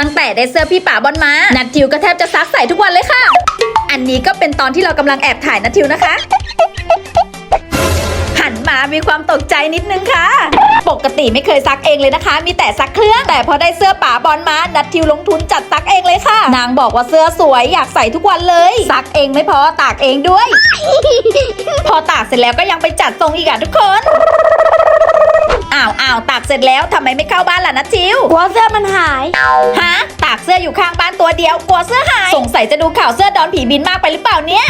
ตั้งแต่ได้เสื้อพี่ป๋าบอลมา นัททิวก็แทบจะซักใส่ทุกวันเลยค่ะ อันนี้ก็เป็นตอนที่เรากำลังแอบถ่ายนัททิวนะคะ หันมามีความตกใจนิดนึงค่ะ ปกติไม่เคยซักเองเลยนะคะ มีแต่ซักเครื่อง แต่พอได้เสื้อป๋าบอลมา นัททิวลงทุนจัดซักเองเลยค่ะ นางบอกว่าเสื้อสวยอยากใส่ทุกวันเลย ซักเองไม่พอตากเองด้วย พอตากเสร็จแล้วก็ยังไปจัดทรงอีกอะทุกคน เสร็จแล้วทำไมไม่เข้าบ้านล่ะนัททิวกลัวเสื้อมันหาย ฮะตากเสื้ออยู่ข้างบ้านตัวเดียวกลัวเสื้อหาย สงสัยจะดูข่าวเสื้อดอนผีบินมากไปหรือเปล่าเนี่ย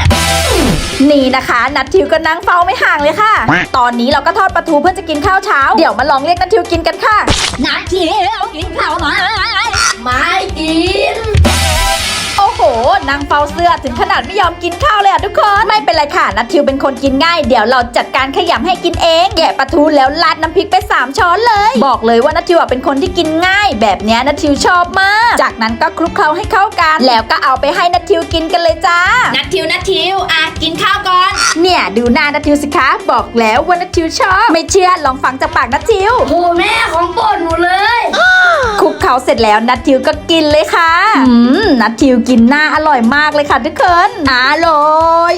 นี่นะคะ นัททิวก็นั่งเฝ้าไม่ห่างเลยค่ะ ตอนนี้เราก็ทอดปลาทูเพื่อจะกินข้าวเช้า เดี๋ยวมาลองเรียกนัททิวกินกันค่ะ นัททิว อ้โหนางเฝ้าเสื้อถึงขนาดไม่ยอมกินข้าวเลยอะทุกคน ไม่เป็นไรค่ะนัททิวเป็นคนกินง่าย เดี๋ยวเราจัดการขยำให้กินเอง แกะปลาทูแล้วราดน้ำพริกไป 3 ช้อนเลย บอกเลยว่านัททิวอะเป็นคนที่กินง่าย แบบเนี้ยนัททิวชอบมาก จากนั้นก็คลุกเคล้าให้เข้ากัน แล้วก็เอาไปให้นัททิวกินกันเลยจ้า นัททิวนัททิวอะกินข้าวก่อน เนี่ยดูหน้านัททิวสิคะ บอกแล้วว่านัททิวชอบ ไม่เชื่อลองฟังจากปากนัททิวโอ้แม่ของโปรดหนูเลย คลุกเขาเสร็จแล้วนัททิวก็กินเลยค่ะ อืมนัททิวกินหน้าอร่อยมากเลยค่ะทุกคน อร่อย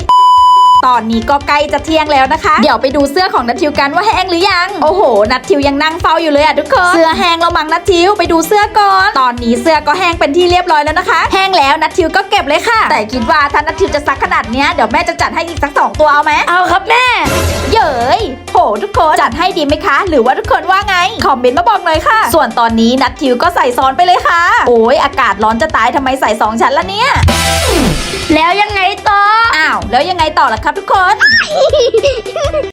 ตอนนี้ก็ใกล้จะเที่ยงแล้วนะคะ เดี๋ยวไปดูเสื้อของนัททิวกันว่าแห้งหรือยัง โอ้โห นัททิวยังนั่งเฝ้าอยู่เลยอะทุกคน เสื้อแห้งแล้วมั้งนัททิวไปดูเสื้อก่อน ตอนนี้เสื้อก็แห้งเป็นที่เรียบร้อยแล้วนะคะ แห้งแล้วนัททิวก็เก็บเลยค่ะ แต่คิดว่าถ้านัททิวจะซักขนาดเนี้ยเดี๋ยวแม่จะจัดให้อีกสักสองตัวเอาไหมเอาครับแม่ เย้ยโหทุกคนจัดให้ดีไหมคะ หรือว่าทุกคนว่าไง คอมเมนต์มาบอกหน่อยค่ะ ส่วนตอนนี้นัททิวก็ใส่ซ้อนไปเลยค่ะ โอ้ยอากาศร้อนจะตายทำไมใส่สองชั้นละเนี่ย แล้วยังไง ต่อ อ้าว แล้วยังไงต่อล่ะครับทุกคน